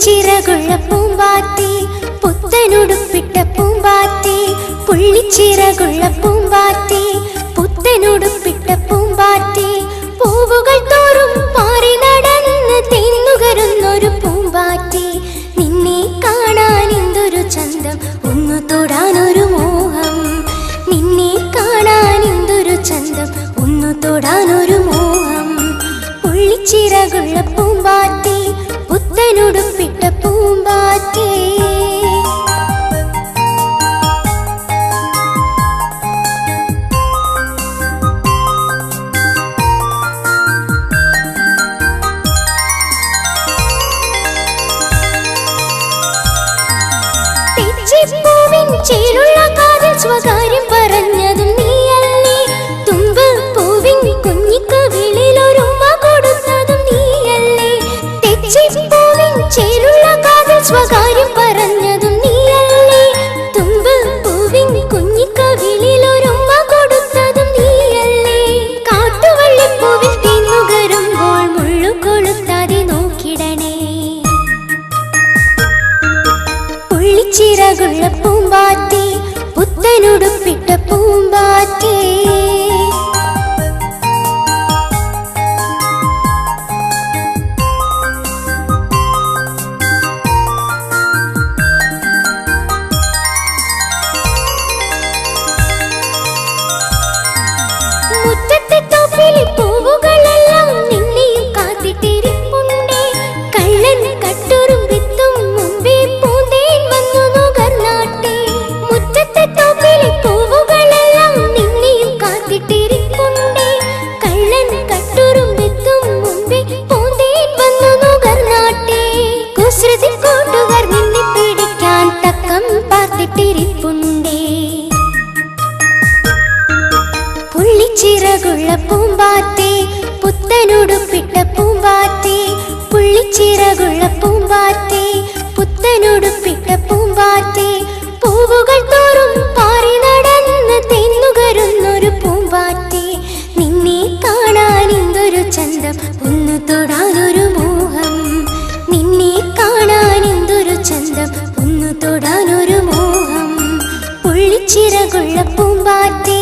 പൂമ്പാറ്റി പുത്തനുടുപ്പിട്ട പൂമ്പാത്തി പുള്ളിച്ചിറകുള്ള പൂമ്പാത്തി പുത്തനുടുപ്പിട്ട പൂമ്പാത്തി പൂവുകൾ തോറും പാറി നടന്ന് തിന്നുകരുന്നൊരു പൂമ്പാത്തി നിന്നെ കാണാൻ എന്തൊരു ചന്തം ഒന്നു തൊടാനൊരു മോഹം. നിന്നെ കാണാൻ എന്തൊരു ചന്തം ഒന്നു തൊടാനൊരു മോഹം. പുള്ളിച്ചിറകുള്ള പൂമ്പാത്തി പുത്തനുടുപ്പിട്ട സ്വകാര്യം പറഞ്ഞതും നീയല്ലേ. തുമ്പ് പൂവിൻ കുഞ്ഞിക്കവിളിലൊരുമ്മ കൊടുത്തതും നീയല്ലേ. തെച്ചിപ്പൂവിൻ ചേലുള്ള കാതിൽ സ്വകാര്യം പറഞ്ഞതും നീയല്ലേ. തുമ്പ് പൂവിൻ കുഞ്ഞിക്കവിളിലൊരുമ്മ കൊടുത്തതും നീയല്ലേ. കാട്ടുവള്ളിപ്പൂവിൽ തിന്നുകരുമ്പോൾ മുള്ളു കൊളുത്താതെ നോക്കിടണേ. പുള്ളിച്ചിറകുള്ള പുത്തനുടുപ്പിട്ട പൂമ്പാറ്റി. പുള്ളിച്ചിറകുള്ള പൂമ്പാറ്റി പുത്തനുടുപ്പിട്ട പൂമ്പാറ്റി പുള്ളിച്ചിറകുള്ള പൂമ്പാറ്റി പുത്തനുടുപ്പിട്ട പൂമ്പാറ്റി പൂവുകൾ തോറും പാറി നടന്ന് തെന്നുകരുന്നൊരു പൂമ്പാറ്റി നിന്നെ കാണാൻ എന്തൊരു ചന്തം ഒന്ന് തൊടാനൊരു മോഹം. നിന്നെ കാണാൻ എന്തൊരു ചന്തം ഒന്ന് തൊടാനൊരു മോഹം. പുള്ളിച്ചിറകുള്ള പൂമ്പാറ്റി